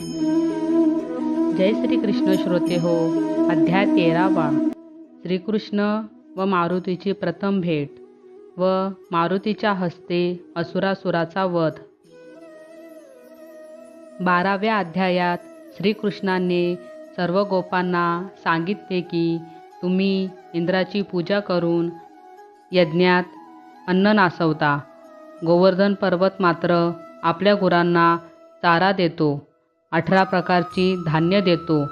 जय श्रीकृष्ण श्रोते हो अध्याय तेरावा. श्रीकृष्ण व मारुतीची प्रथम भेट व मारुतीच्या हस्ते असुरासुराचा वध. बाराव्या अध्यायात श्रीकृष्णाने सर्व गोपांना सांगितले की तुम्ही इंद्राची पूजा करून यज्ञात अन्न नासवता. गोवर्धन पर्वत मात्र आपल्या गुरांना चारा देतो. अठरा प्रकारची धान्य देतो.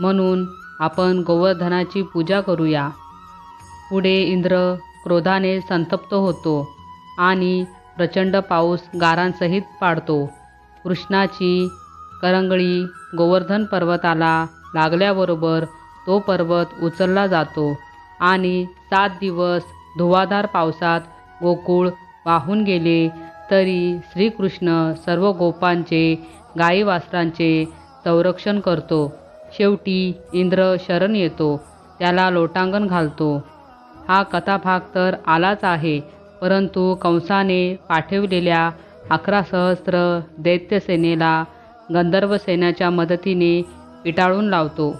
म्हणून आपण गोवर्धनाची पूजा करूया. पुढे इंद्र क्रोधाने संतप्त होतो आणि प्रचंड पाऊस गारांसहित पाडतो. कृष्णाची करंगळी गोवर्धन पर्वताला लागल्याबरोबर तो पर्वत उचलला जातो आणि सात दिवस धुवाधार पावसात गोकुळ वाहून गेले तरी श्रीकृष्ण सर्व गोपांचे गाई वासरांचे संरक्षण करतो. शेवटी इंद्र शरण येतो. त्याला लोटांगण घालतो. हा कथाभाग तर आलाच आहे परंतु कंसाने पाठविलेल्या अकरा सहस्र दैत्यसेनेला गंधर्व सेनेच्या मदतीने पिटाळून लावतो.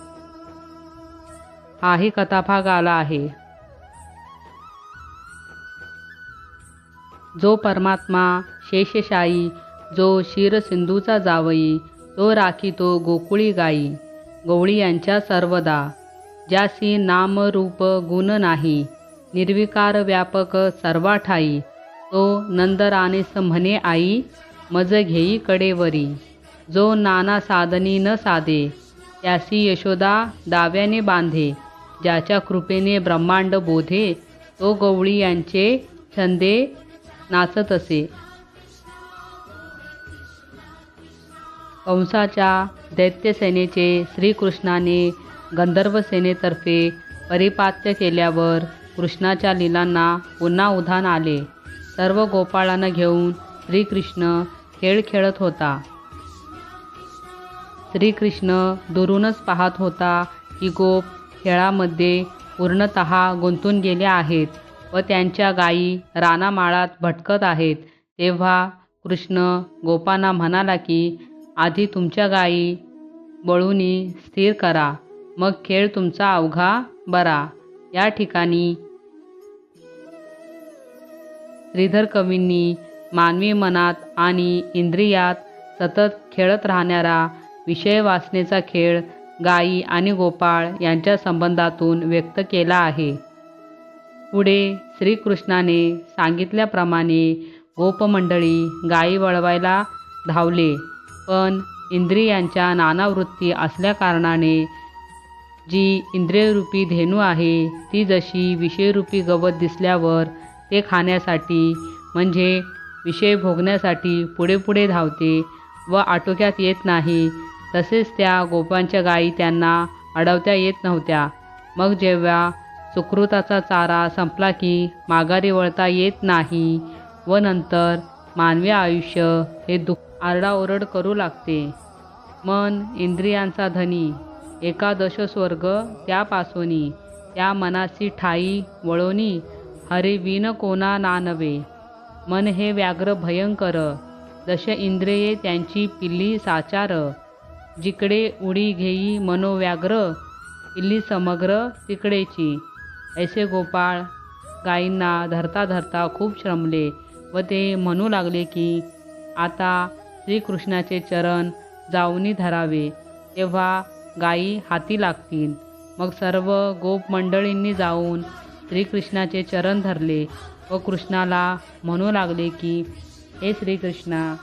हाही कथाभाग आला आहे. जो परमात्मा शेषशाही जो क्षीरसिंधूचा जावई तो राखीतो गोकुळी गाई. गवळी यांच्या सर्वदा. ज्यासी नाम रूप गुण नाही निर्विकार व्यापक सर्वा ठाई तो नंदरानेस म्हणे आई मज घेई कडेवरी. जो नाना साधनी न साधे त्यासी यशोदा डाव्याने बांधे. ज्याच्या कृपेने ब्रह्मांड बोधे तो गवळी यांचे छंदे नाचत असे. कंसाच्या दैत्यसेनेचे श्रीकृष्णाने गंधर्व सेनेतर्फे परिपात्य केल्यावर कृष्णाच्या लीलांना पुन्हा उधाण आले. सर्व गोपाळांना घेऊन श्रीकृष्ण खेळ खेळत होता. श्रीकृष्ण दुरूनच पाहत होता की गोप खेळामध्ये पूर्णत गुंतून गेले आहेत व त्यांच्या गायी रानामाळात भटकत आहेत. तेव्हा कृष्ण गोपांना म्हणाला की आधी तुमच्या गायी बळूनी स्थिर करा मग खेळ तुमचा अवघा बरा. या ठिकाणी श्रीधर कवींनी मानवी मनात आणि इंद्रियात सतत खेळत राहणारा विषय वासनेचा खेळ गायी आणि गोपाळ यांच्या संबंधातून व्यक्त केला आहे. पुढे श्रीकृष्णाने सांगितल्याप्रमाणे गोपमंडळी गायी वळवायला धावले. पण इंद्रियांच्या नाना वृत्ती असल्याकारणाने जी इंद्रियरूपी धेनू आहे ती जशी विषयरूपी गवत दिसल्यावर ते खाण्यासाठी म्हणजे विषय भोगण्यासाठी पुढे पुढे धावते व आटोक्यात येत नाही तसेच त्या गोपांच्या गायी त्यांना अडवता येत नव्हत्या. मग जेव्हा सुकृताचा चारा संपला की माघारी वळता येत नाही व नंतर मानवी आयुष्य हे दुःख आरडाओरड करू लागते. मन इंद्रियांचा धनी एकादश स्वर्ग त्यापासोनी त्या मनाची ठाई वळोनी हरे विन कोणा नानवे मन हे व्याघ्र भयंकर दश इंद्रिये त्यांची पिल्ली साचार. जिकडे उडी घेई मनोव्याघ्र पिल्ली समग्र तिकडेची. ऐसे गोपाळ गायींना धरता धरता खूप श्रमले व ते म्हणू लागले की आता श्रीकृष्णाचे चरण जाऊनी धरावे तेव्हा गायी हाती लागतील. मग सर्व गोप मंडळींनी जाऊन श्रीकृष्णाचे चरण धरले व कृष्णाला म्हणू लागले की हे श्रीकृष्णा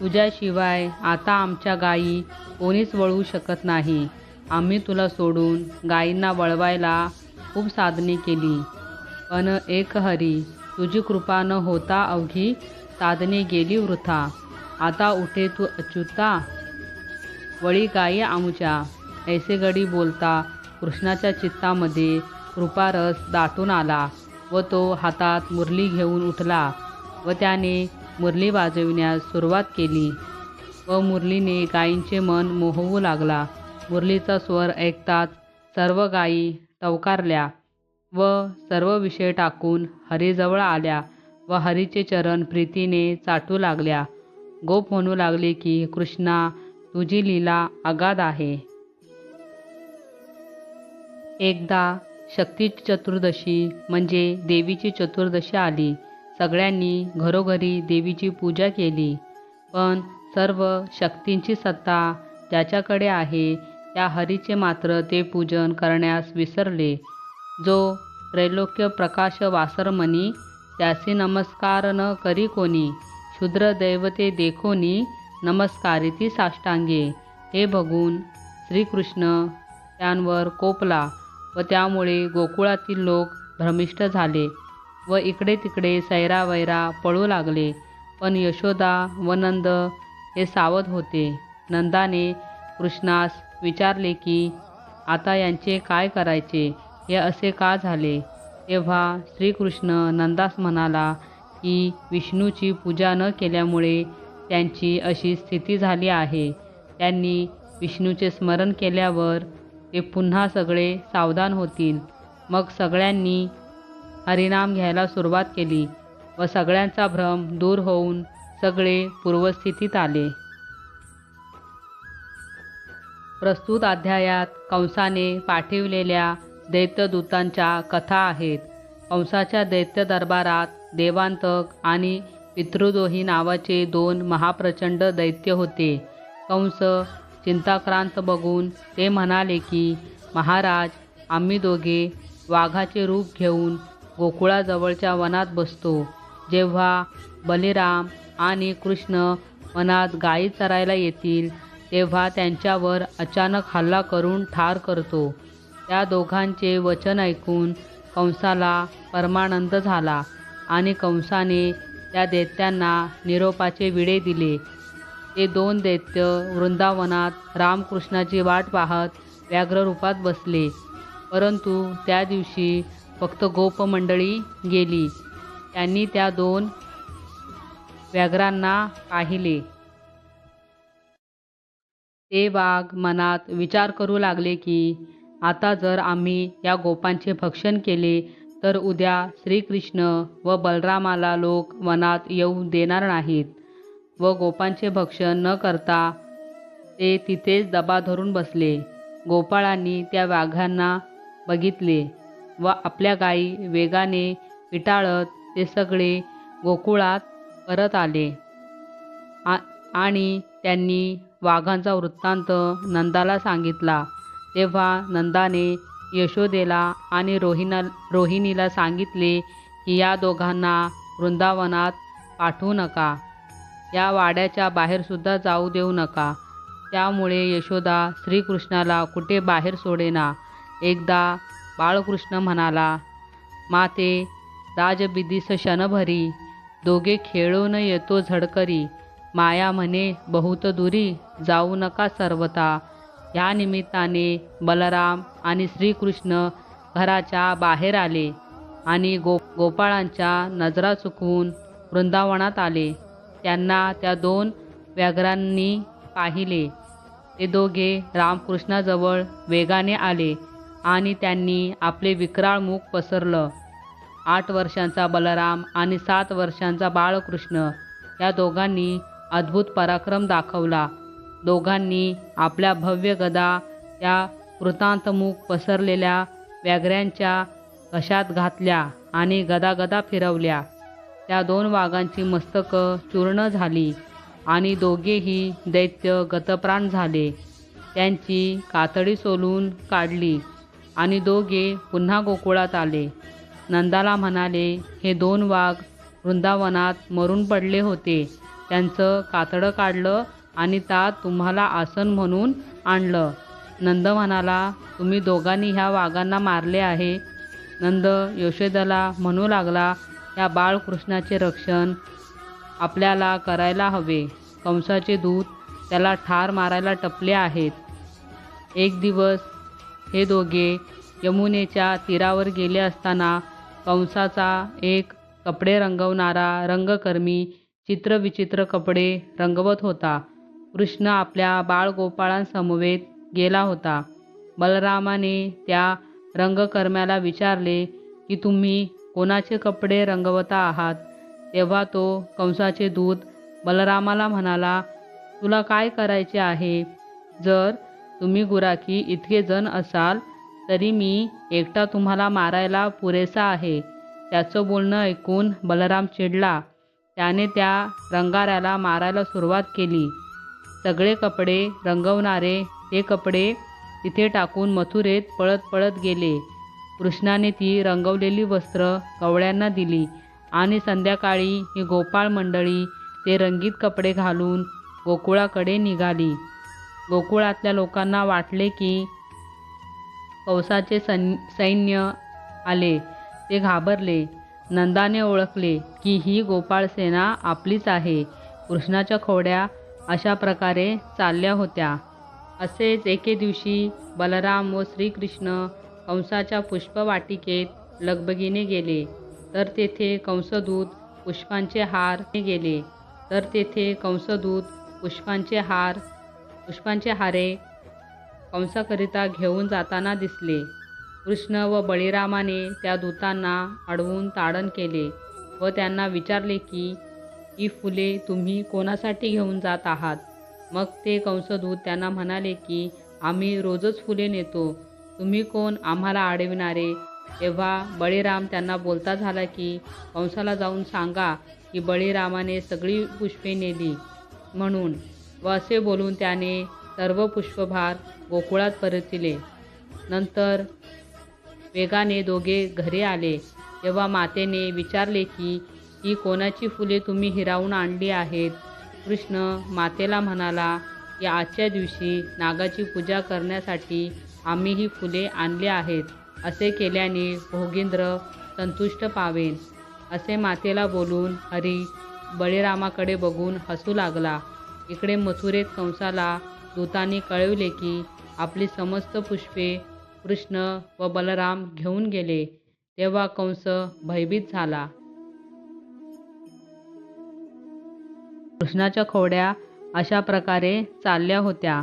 तुझ्याशिवाय आता आमच्या गायी कोणीच वळवू शकत नाही. आम्ही तुला सोडून गायींना वळवायला खूप साधने केली. पण एक हरी तुझी कृपा न होता अवघी साधने गेली वृथा. आता उठे तू अच्युता. वळी गायी आमुच्या. ऐसे गडी बोलता कृष्णाच्या चित्तामध्ये कृपारस दाटून आला व तो हातात मुरली घेऊन उठला व त्याने मुरली वाजविण्यास सुरुवात केली व मुरलीने गायींचे मन मोहवू लागला. मुरलीचा स्वर ऐकताच सर्व गायी टवकारल्या व सर्व विषय टाकून हरीजवळ आल्या. व हरीचे चरण प्रीतीने चाटू लागल्या. गोप म्हणू लागले की कृष्णा तुझी लीला अगाध आहे. एकदा शक्ती चतुर्दशी म्हणजे देवीची चतुर्दशी आली. सगळ्यांनी घरोघरी देवीची पूजा केली. पण सर्व शक्तींची सत्ता ज्याच्याकडे आहे त्या हरीचे मात्र ते पूजन करण्यास विसरले. जो त्रैलोक्य प्रकाश वासरमणी त्यासी नमस्कार न करी कोणी शूद्र दैवते देखोनी नमस्कारिती साष्टांगे. हे बघून श्रीकृष्ण त्यांवर कोपला व त्यामुळे गोकुळातील लोक भ्रमिष्ट झाले व इकडे तिकडे सैरावैरा पळू लागले. पण यशोदा व नंद हे सावध होते. नंदाने कृष्णास विचारले की आता यांचे काय करायचे? हे असे का झाले? तेव्हा श्रीकृष्ण नंदास म्हणाला की विष्णूची पूजा न केल्यामुळे त्यांची अशी स्थिती झाली आहे. त्यांनी विष्णूचे स्मरण केल्यावर ते पुन्हा सगळे सावधान होतील. मग सगळ्यांनी हरिनाम घ्यायला सुरुवात केली व सगळ्यांचा भ्रम दूर होऊन सगळे पूर्वस्थितीत आले. प्रस्तुत अध्यायात कंसाने पाठविलेल्या दैत्यदूतांच्या कथा आहेत. कंसाच्या दैत्य दरबारात देवांतक आणि पितृदोही नावाचे दोन महाप्रचंड दैत्य होते. कंस चिंताक्रांत बघून ते म्हणाले की महाराज आम्ही दोघे वाघाचे रूप घेऊन गोकुळाजवळच्या वनात बसतो. जेव्हा बलिराम आणि कृष्ण वनात गायी चरायला येतील तेव्हा त्यांच्यावर अचानक हल्ला करून ठार करतो. त्या दोघांचे वचन ऐकून कंसाला परमानंद झाला आणि कंसाने त्या दैत्यांना निरोपाचे विडे दिले. ते दोन दैत्य वृंदावनात रामकृष्णाची वाट पाहत व्याघ्ररूपात बसले. परंतु त्या दिवशी फक्त गोपमंडळी गेली. त्यांनी त्या दोन व्याघ्रांना पाहिले. ते वाघ मनात विचार करू लागले की आता जर आम्ही या गोपांचे भक्षण केले तर उद्या श्रीकृष्ण व बलरामाला लोक वनात येऊ देणार नाहीत व गोपांचे भक्षण न करता ते तिथेच दबा धरून बसले. गोपाळांनी त्या वाघांना बघितले व आपल्या गायी वेगाने पिटाळत ते सगळे गोकुळात परत आले. आ आणि त्यांनी वाघांचा वृत्तांत नंदाला सांगितला. तेव्हा नंदाने यशोदेला आणि रोहिणा रोहिणीला सांगितले की या दोघांना वृंदावनात पाठवू नका. या वाड्याच्या बाहेरसुद्धा जाऊ देऊ नका. त्यामुळे यशोदा श्रीकृष्णाला कुठे बाहेर सोडेना. एकदा बाळकृष्ण म्हणाला माते राजबिदीस क्षणभरी दोघे खेळून येतो झडकरी. माया म्हणे बहुत दुरी जाऊ नका सर्वता या निमित्ताने बलराम आणि श्रीकृष्ण घराच्या बाहेर आले आणि गो गोपाळांच्या नजरा चुकवून वृंदावनात आले. त्यांना त्या दोन व्याघ्रांनी पाहिले. ते दोघे रामकृष्णाजवळ वेगाने आले आणि त्यांनी आपले विक्राळ मुख पसरलं. आठ वर्षांचा बलराम आणि सात वर्षांचा बाळकृष्ण या दोघांनी अद्भुत पराक्रम दाखवला. दोघांनी आपल्या भव्य गदा त्या कृतांतमुख पसरलेल्या व्याघ्रांच्या कशात घातल्या आणि गदागदा फिरवल्या. त्या दोन वाघांची मस्तकं चूर्ण झाली आणि दोघेही दैत्य गतप्राण झाले. त्यांची कातडी सोलून काढली आणि दोघे पुन्हा गोकुळात आले. नंदाला म्हणाले हे दोन वाघ वृंदावनात मरून पडले होते. त्यांचं कातडं काढलं आणि त्यात तुम्हाला आसन म्हणून आणलं. नंद म्हणाला तुम्ही दोघांनी ह्या वाघांना मारले आहे. नंद यशोदाला म्हणू लागला या बाळकृष्णाचे रक्षण आपल्याला करायला हवे. कंसाचे दूत त्याला ठार मारायला टपले आहेत. एक दिवस हे दोघे यमुनेच्या तीरावर गेले असताना कंसाचा एक कपडे रंगवणारा रंगकर्मी चित्रविचित्र कपडे रंगवत होता. कृष्ण आपल्या बाळगोपाळांसमवेत गेला होता. बलरामाने त्या रंगकर्म्याला विचारले की तुम्ही कोणाचे कपडे रंगवता आहात? तेव्हा तो कंसाचे दूत बलरामाला म्हणाला तुला काय करायचे आहे? जर तुम्ही गुराखी इतके जण असाल तरी मी एकटा तुम्हाला मारायला पुरेसा आहे. त्याचं बोलणं ऐकून बलराम चिडला. त्याने त्या रंगाऱ्याला मारायला सुरुवात केली. सगळे कपडे रंगवणारे ते कपडे तिथे टाकून मथुरेत पळत पळत गेले. कृष्णाने ती रंगवलेली वस्त्र कवळ्यांना दिली आणि संध्याकाळी ही गोपाळ मंडळी ते रंगीत कपडे घालून गोकुळाकडे निघाली. गोकुळातल्या लोकांना वाटले की कौसाचे सैन सैन्य आले. ते घाबरले. नंदाने ओळखले की ही गोपाळ सेना आपलीच आहे. कृष्णाच्या खोड्या अशा प्रकारे चालल्या होत्या. असेच एके दिवशी बलराम व श्रीकृष्ण कंसाच्या पुष्पवाटिकेत लगबगीने गेले. तर तेथे कंसदूत पुष्पांचे हार गेले. तर तेथे कंसदूत पुष्पांचे हार पुष्पांचे हारे कंसाकरिता घेऊन जाताना दिसले. कृष्ण व बळीरामाने त्या दूतांना अडवून ताडण केले व त्यांना विचारले की ही फुले तुम्ही कोणासाठी घेऊन जात आहात? मग ते कंसदूत त्यांना म्हणाले की आम्ही रोजच फुले नेतो. तुम्ही कोण आम्हाला अडविणारे? तेव्हा बळीराम त्यांना बोलता झाला की कंसाला जाऊन सांगा की बळीरामाने सगळी पुष्पे नेली. म्हणून व असे बोलून त्याने सर्व पुष्पभार गोकुळात परतिले. नंतर वेगाने दोघे घरी आले. तेव्हा मातेने विचारले की ही कोणाची फुले तुम्ही हिरावून आणली आहेत? कृष्ण मातेला म्हणाला की आजच्या दिवशी नागाची पूजा करण्यासाठी आम्ही ही फुले आणली आहेत. असे केल्याने भोगिंद्र संतुष्ट पावेन. असे मातेला बोलून हरी बळीरामाकडे बघून हसू लागला. इकडे मथुरेत कंसाला दूतांनी कळविले की आपली समस्त पुष्पे कृष्ण व बलराम घेऊन गेले. तेव्हा कंस भयभीत झाला. कृष्णाच्या खोड्या अशा प्रकारे चालल्या होत्या.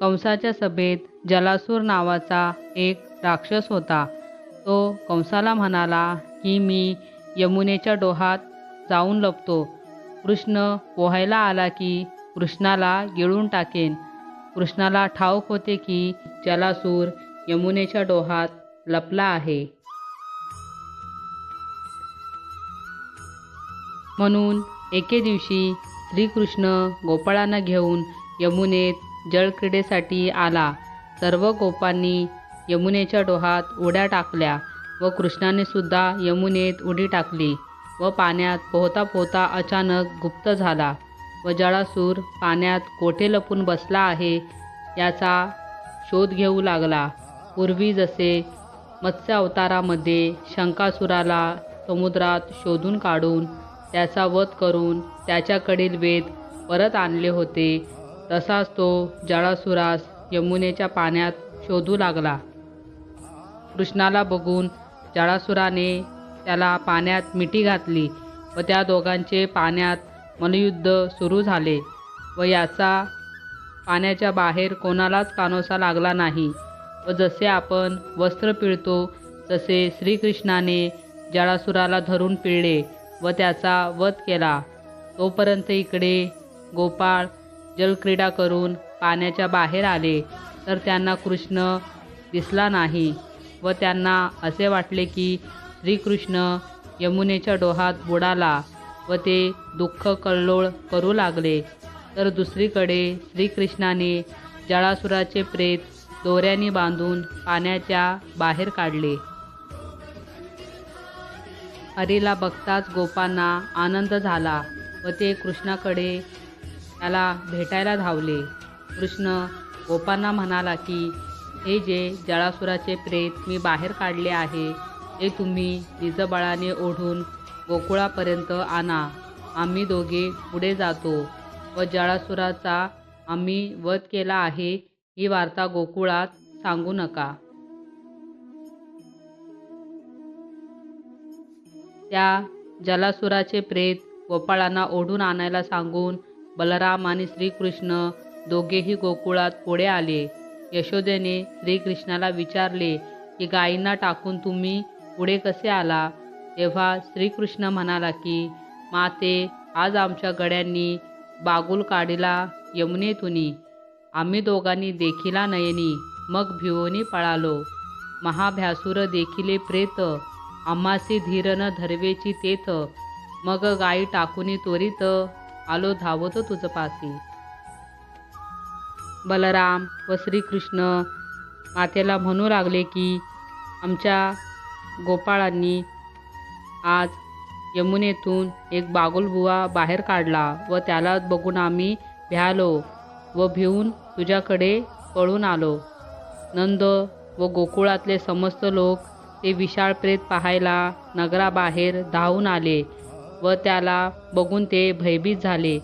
कंसाच्या सभेत जलासूर नावाचा एक राक्षस होता. तो कंसाला म्हणाला की मी यमुनेच्या डोहात जाऊन लपतो. कृष्ण पोहायला आला की कृष्णाला गिळून टाकेन. कृष्णाला ठाऊक होते की जलासूर यमुनेच्या डोहात लपला आहे. म्हणून एके दिवशी श्रीकृष्ण गोपाळांना घेऊन यमुनेत जलक्रीडेसाठी आला. सर्व गोपांनी यमुनेच्या डोहात उड्या टाकल्या व कृष्णाने सुद्धा यमुनेत उडी टाकली व पाण्यात पोहता पोहता अचानक गुप्त झाला व जळासूर पाण्यात कोठे लपून बसला आहे याचा शोध घेऊ लागला. पूर्वी जसे मत्स्य अवतारामध्ये शंकासुराला समुद्रात शोधून काढून त्याचा वध करून त्याच्याकडील वेद परत आणले होते. तसाच तो जळासुरास यमुनेच्या पाण्यात शोधू लागला. कृष्णाला बघून जळासुराने त्याला पाण्यात मिठी घातली व त्या दोघांचे पाण्यात मनयुद्ध सुरू झाले व याचा पाण्याच्या बाहेर कोणालाच कानोसा लागला नाही व जसे आपण वस्त्र पिळतो तसे श्रीकृष्णाने जळासुराला धरून पिळले व त्याचा वध केला. तोपर्यंत इकडे गोपाळ जलक्रीडा करून पाण्याच्या बाहेर आले तर त्यांना कृष्ण दिसला नाही व त्यांना असे वाटले की श्रीकृष्ण यमुनेच्या डोहात बुडाला व ते दुःख कल्लोळ करू लागले. तर दुसरीकडे श्रीकृष्णाने जळासुराचे प्रेत दोऱ्याने बांधून पाण्याच्या बाहेर काढले. हरीला बघताच गोपांना आनंद झाला व ते कृष्णाकडे त्याला भेटायला धावले. कृष्ण गोपांना म्हणाला की हे जे जळासुराचे प्रेत मी बाहेर काढले आहे ते तुम्ही निजबळाने ओढून गोकुळापर्यंत आणा. आम्ही दोघे पुढे जातो व जळासुराचा आम्ही वध केला आहे ही वार्ता गोकुळात सांगू नका. त्या जलासुराचे प्रेत गोपाळांना ओढून आणायला सांगून बलराम आणि श्रीकृष्ण दोघेही गोकुळात पुढे आले. यशोदेने श्रीकृष्णाला विचारले की गायींना टाकून तुम्ही पुढे कसे आला? तेव्हा श्रीकृष्ण म्हणाला की माते आज आमच्या गड्यांनी बागुल काढिला यमुनेतुनी. आम्ही दोघांनी देखिला नयनी मग भिवोनी पळालो. महाभ्यासुर देखिले प्रेत आम्हासी धीर न धरवेची तेथ. मग गाई टाकून त्वरित आलो धावतो तुझ पासी. बलराम व श्रीकृष्ण मातेला म्हणू लागले की आमच्या गोपाळांनी आज यमुनेतून एक बागुलबुवा बाहेर काढला व त्याला बघून आम्ही भ्यालो व भिवून तुझ्याकडे पळून आलो. नंद व गोकुळातले समस्त लोक ते विशाळ प्रेत पाहायला नगराबाहेर धावून आले व त्याला बघून ते भयभीत झाले.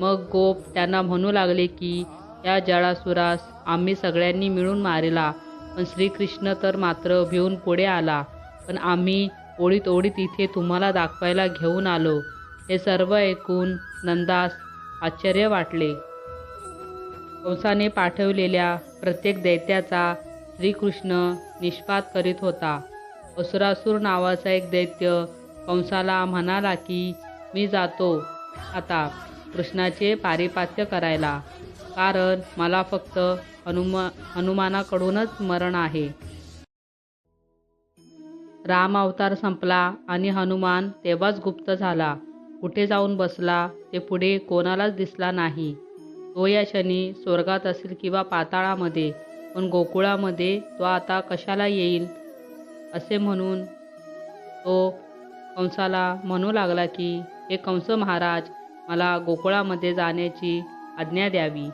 मग गोप त्यांना म्हणू लागले की या जळासुरास आम्ही सगळ्यांनी मिळून मारिला पण श्रीकृष्ण तर मात्र भिवून पुढे आला. पण आम्ही ओळीत ओळीत इथे तुम्हाला दाखवायला घेऊन आलो. हे सर्व ऐकून नंदास आश्चर्य वाटले. कंसाने पाठवलेल्या प्रत्येक दैत्याचा श्रीकृष्ण निष्पात करीत होता. असुरासूर नावाचा एक दैत्य कंसाला म्हणाला की मी जातो आता कृष्णाचे पारिपात्य करायला. कारण मला फक्त हनुमा हनुमानाकडूनच मरण आहे. राम अवतार संपला आणि हनुमान तेव्हाच गुप्त झाला. कुठे जाऊन बसला ते पुढे कोणालाच दिसला नाही. तो या क्षणी स्वर्गात असेल किंवा पाताळामध्ये पण गोकुळामध्ये तो आता कशाला येईल? असे म्हणून तो कंसाला म्हणू लागला की हे कंस महाराज मला गोकुळामध्ये जाण्याची आज्ञा द्यावी.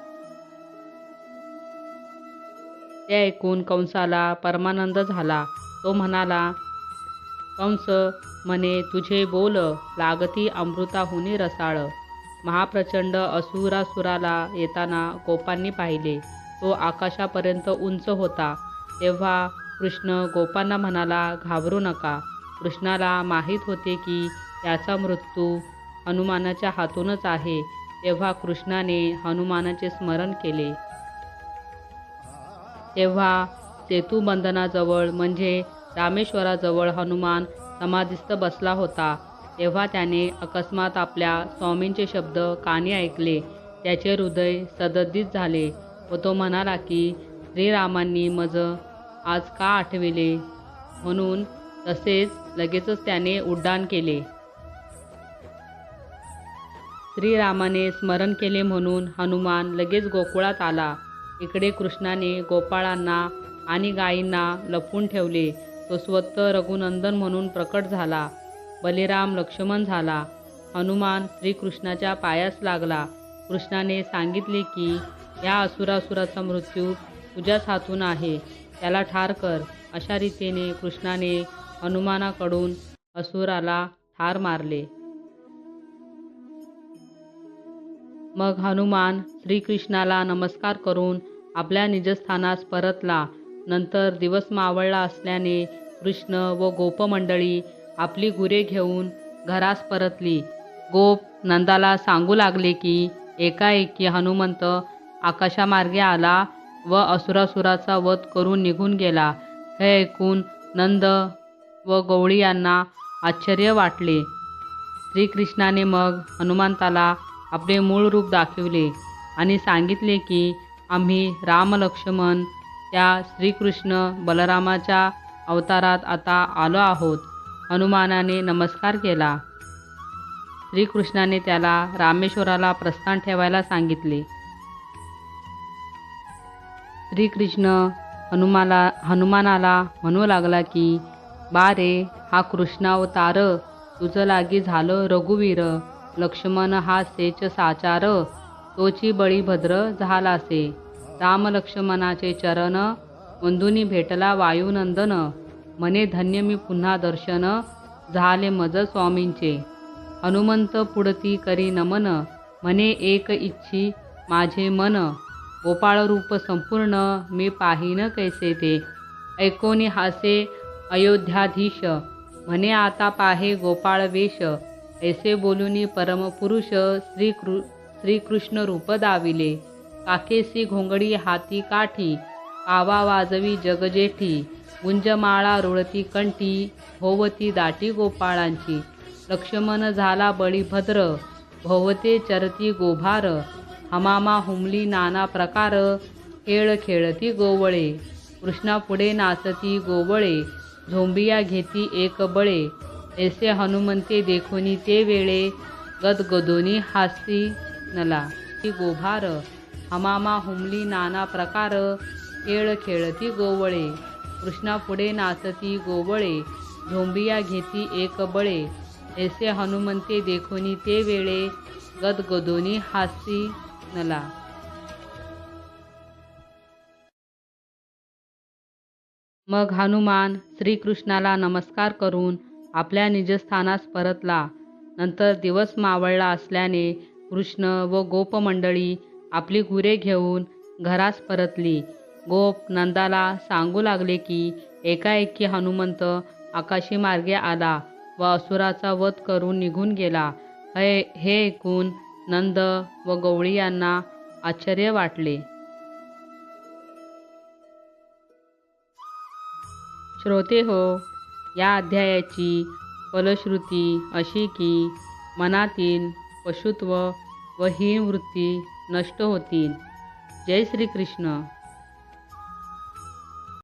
ते ऐकून कंसाला परमानंद झाला. तो म्हणाला कंस म्हणे तुझे बोल लागती अमृताहुनी रसाळ. महाप्रचंड असुरासुराला येताना गोपांनी पाहिले. तो आकाशापर्यंत उंच होता. तेव्हा कृष्ण गोपांना म्हणाला घाबरू नका. कृष्णाला माहीत होते की याचा मृत्यू हनुमानाच्या हातूनच आहे. तेव्हा कृष्णाने हनुमानाचे स्मरण केले. तेव्हा सेतुबंधनाजवळ म्हणजे रामेश्वराजवळ हनुमान समाधिस्थ बसला होता. तेव्हा त्याने अकस्मात आपल्या स्वामींचे शब्द कानी ऐकले. त्याचे हृदय सदद्दित झाले व तो म्हणाला की श्रीरामांनी मज आज का आठविले? म्हणून तसेच लगेचच त्याने उड्डाण केले. श्रीरामाने स्मरण केले म्हणून हनुमान लगेच गोकुळात आला. इकडे कृष्णाने गोपाळांना आणि गायींना लपून ठेवले. तो स्वतः रघुनंदन म्हणून प्रकट झाला. बलिराम लक्ष्मण झाला. हनुमान श्रीकृष्णाच्या पायास लागला. कृष्णाने सांगितले की या असुरासुराचा मृत्यू तुझ्याच हातून आहे. त्याला ठार कर. अशा रीतीने कृष्णाने हनुमानाकडून असुराला ठार मारले. मग हनुमान श्रीकृष्णाला नमस्कार करून आपल्या निजस्थानास परतला. नंतर दिवस मावळला असल्याने कृष्ण व गोपमंडळी आपली गुरे घेऊन घरास परतली. गोप नंदाला सांगू लागले की एकाएकी हनुमंत आकाशामार्गे आला व असुरासुराचा वध करून निघून गेला. हे ऐकून नंद व गवळी यांना आश्चर्य वाटले. श्रीकृष्णाने मग हनुमंताला आपले मूळ रूप दाखविले आणि सांगितले की आम्ही रामलक्ष्मण त्या श्रीकृष्ण बलरामाच्या अवतारात आता आलो आहोत. हनुमानाने नमस्कार केला. श्रीकृष्णाने त्याला रामेश्वराला प्रस्थान ठेवायला सांगितले. श्रीकृष्ण हनुमाला हनुमानाला म्हणू लागला की बा रे हा कृष्णावतार तुझं लागी झालं रघुवीर लक्ष्मण हा सेच साचार तोची बळीभद्र झालासे. राम लक्ष्मणाचे चरण वंदुनी भेटला वायुनंदन म्हणे धन्य मी पुन्हा दर्शन झाले मज स्वामींचे. हनुमंत पुढती करी नमन म्हणे एक इच्छी माझे मन गोपाळ रूप संपूर्ण मी पाहिन कैसे ते? ऐकोनी हासे अयोध्याधीश म्हणे आता पाहे गोपाळ वेश ऐसे बोलूनी परमपुरुष श्रीकृ श्रीकृष्ण रूप दाविले. काकेसी घोंगडी हाती काठी आवा वाजवी जगजेठी गुंजमाळा रुळती कंठी होवती दाटी गोपाळांची. लक्ष्मण झाला बळीभद्र भोवते चरती गोभार हमामा हुमली नाना प्रकार खेळ खेळती गोवळे. कृष्णापुढे नाचती गोवळे झोंबिया घेती एक बळे. ऐसे हनुमंते देखोनी ते वेळे गदगदोनी हासी नला. ती गोभार हमामा हुमली नाना प्रकार खेळ खेळती गोवळे. कृष्णापुढे नाचती गोवळे झोंबिया घेती एक बळे. ऐसे हनुमंते देखोनी ते वेळे गदगदोनी हासी नला मग हनुमान श्रीकृष्णाला नमस्कार करून आपल्या निजस्थानास परतला. नंतर दिवस मावळला असल्याने कृष्ण व गोपमंडळी आपली गुरे घेऊन घरास परतली. गोप नंदाला सांगू लागले की एकाएकी हनुमंत आकाशी मार्गे आला व असुराचा वध करून निघून गेला. हे हे ऐकून नंद व गवळी यांना आश्चर्य वाटले. श्रोते हो या अध्यायाची फलश्रुती अशी की मनातील पशुत्व व हीन वृत्ती नष्ट होतील. जय श्रीकृष्ण.